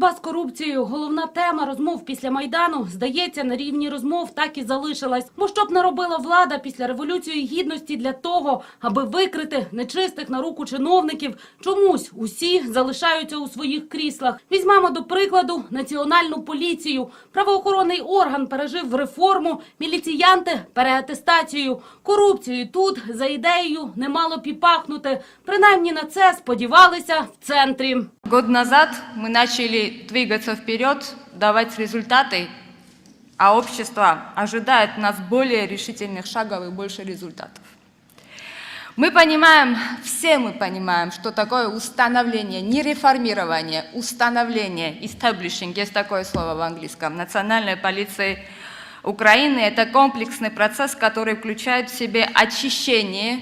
Боротьба з корупцією головна тема розмов після майдану здається на рівні розмов так і залишилась. Бо що б не робила влада після революції гідності для того, аби викрити нечистих на руку чиновників, чомусь усі залишаються у своїх кріслах. Візьмемо до прикладу національну поліцію. Правоохоронний орган пережив реформу, міліціянти переатестацію. Корупцією тут за ідеєю немало піпахнути. Принаймні на це сподівалися в центрі. Год назад мы начали двигаться вперед, давать результаты, а общество ожидает нас более решительных шагов и больше результатов. Мы понимаем, все мы понимаем, что такое установление, не реформирование, установление, establishing, есть такое слово в английском, национальной полиции Украины. Это комплексный процесс, который включает в себе очищение,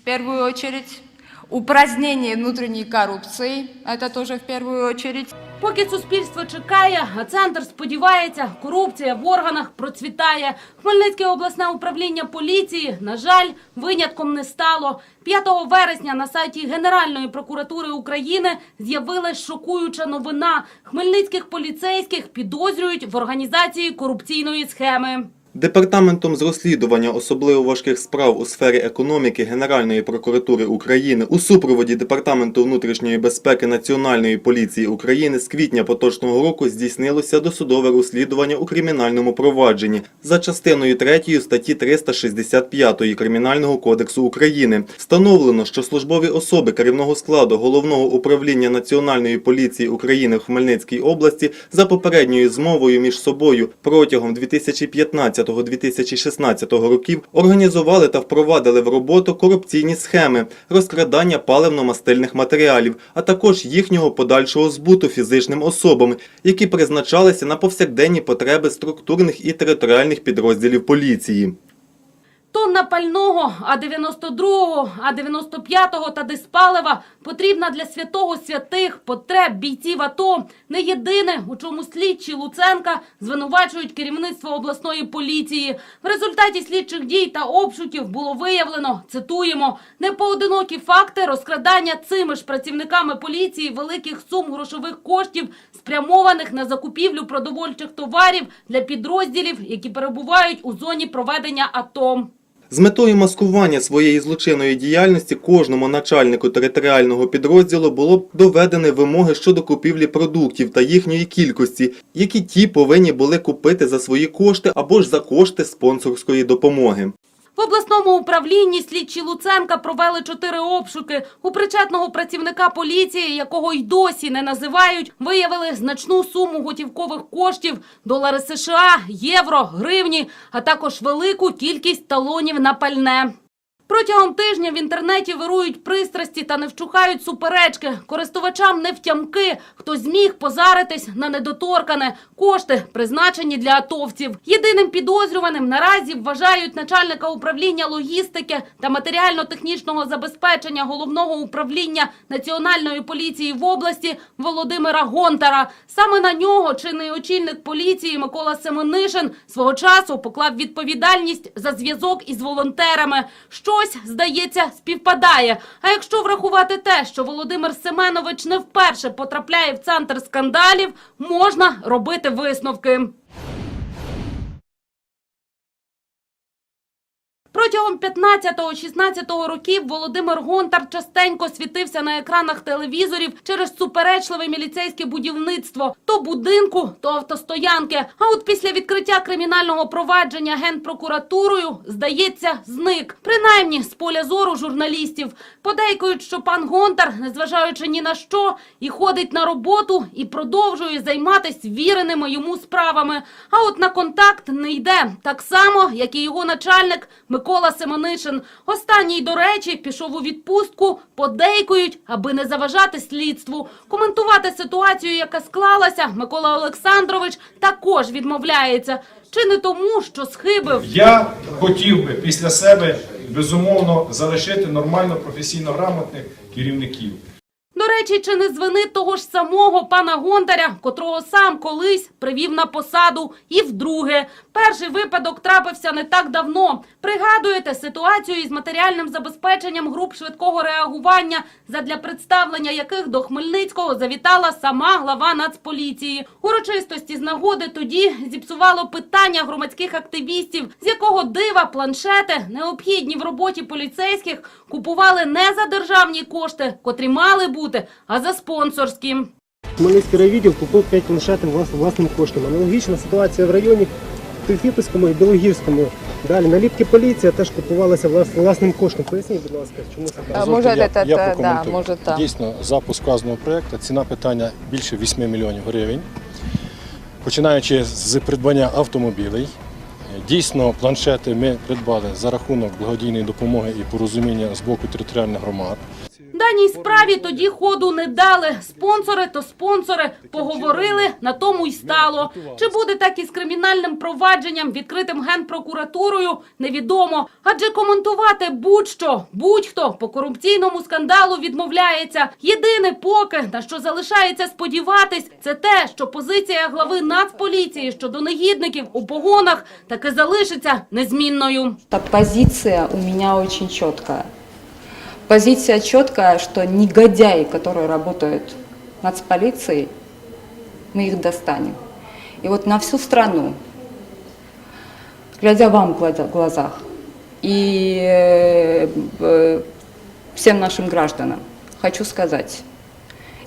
в первую очередь, упразднение внутренней коррупции, это тоже в первую очередь, Поки суспільство чекає, а центр сподівається, корупція в органах процвітає. Хмельницьке обласне управління поліції, на жаль, винятком не стало. 5 вересня на сайті Генеральної прокуратури України з'явилась шокуюча новина. Хмельницьких поліцейських підозрюють в організації корупційної схеми. Департаментом з розслідування особливо важких справ у сфері економіки Генеральної прокуратури України у супроводі Департаменту внутрішньої безпеки Національної поліції України з квітня поточного року здійснилося досудове розслідування у кримінальному провадженні за частиною 3 статті 365 Кримінального кодексу України. Встановлено, що службові особи керівного складу головного управління Національної поліції України в Хмельницькій області за попередньою змовою між собою протягом 2015-2016 років організували та впровадили в роботу корупційні схеми розкрадання паливно-мастильних матеріалів, а також їхнього подальшого збуту фізичним особам, які призначалися на повсякденні потреби структурних і територіальних підрозділів поліції. Тонна пального А-92, А-95 та диспалива потрібна для святого святих потреб бійців АТО. Не єдине, у чому слідчі Луценка звинувачують керівництво обласної поліції. В результаті слідчих дій та обшуків було виявлено, цитуємо, непоодинокі факти розкрадання цими ж працівниками поліції великих сум грошових коштів, спрямованих на закупівлю продовольчих товарів для підрозділів, які перебувають у зоні проведення АТО. З метою маскування своєї злочинної діяльності кожному начальнику територіального підрозділу було б доведені вимоги щодо купівлі продуктів та їхньої кількості, які ті повинні були купити за свої кошти або ж за кошти спонсорської допомоги. В обласному управлінні слідчі Луценка провели чотири обшуки. У причетного працівника поліції, якого й досі не називають, виявили значну суму готівкових коштів – долари США, євро, гривні, а також велику кількість талонів на пальне. Протягом тижня в інтернеті вирують пристрасті та не вчухають суперечки. Користувачам не втямки, хто зміг позаритись на недоторкане. Кошти призначені для атовців. Єдиним підозрюваним наразі вважають начальника управління логістики та матеріально-технічного забезпечення головного управління Національної поліції в області Володимира Гонтара. Саме на нього чинний очільник поліції Микола Семенишин свого часу поклав відповідальність за зв'язок із волонтерами. Щось, здається, співпадає. А якщо врахувати те, що Володимир Семенович не вперше потрапляє в центр скандалів, можна робити висновки. Протягом 15-16 років Володимир Гонтар частенько світився на екранах телевізорів через суперечливе міліцейське будівництво то будинку, то автостоянки. А от після відкриття кримінального провадження генпрокуратурою, здається, зник. Принаймні з поля зору журналістів. Подейкують, що пан Гонтар, незважаючи ні на що, і ходить на роботу, і продовжує займатися віреними йому справами. А от на контакт не йде. Так само, як і його начальник Микола Семенишин. Останній, до речі, пішов у відпустку, подейкують, аби не заважати слідству. Коментувати ситуацію, яка склалася, Микола Олександрович також відмовляється. Чи не тому, що схибив? Я хотів би після себе безумовно залишити нормально професійно грамотних керівників. Речі, чи не з вини того ж самого пана Гонтаря, котрого сам колись привів на посаду, і вдруге. Перший випадок трапився не так давно. Пригадуєте ситуацію із матеріальним забезпеченням груп швидкого реагування, задля представлення яких до Хмельницького завітала сама глава Нацполіції. Урочистості з нагоди тоді зіпсувало питання громадських активістів, з якого дива планшети, необхідні в роботі поліцейських, купували не за державні кошти, котрі мали бути, а за спонсорські. Хмельницький райвідділ купив 5 планшетів власним коштом. Аналогічна ситуація в районі Тельфіпольському і Білогірському. Далі наліпки поліція теж купувалися власним коштом. Поясніть, будь ласка, чому це так? Може, я, це- я да, може, так. Дійсно, запуск вказаного проєкту, ціна питання більше 8 мільйонів гривень. Починаючи з придбання автомобілей. Дійсно, планшети ми придбали за рахунок благодійної допомоги і порозуміння з боку територіальних громад. Даній справі тоді ходу не дали. Спонсори то спонсори поговорили, на тому й стало. Чи буде так із кримінальним провадженням, відкритим генпрокуратурою, невідомо. Адже коментувати будь-що, будь-хто по корупційному скандалу відмовляється. Єдине поки на що залишається сподіватись, це те, що позиція глави Нацполіції щодо негідників у погонах таки залишиться незмінною. Та позиция у меня очень четкая. Позиция четкая, что негодяи, которые работают в нацполиции, мы их достанем. И вот на всю страну, глядя вам в глаза- глазах и э, э, всем нашим гражданам, хочу сказать,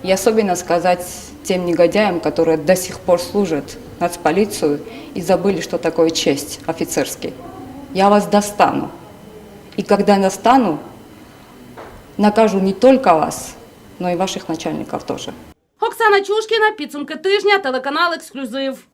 и особенно сказать тем негодяям, которые до сих пор служат нацполицию и забыли, что такое честь офицерский. Я вас достану. И когда достану, накажу не только вас, но и ваших начальников тоже. Оксана Чушкіна, підсумки тижня, телеканал «Ексклюзив».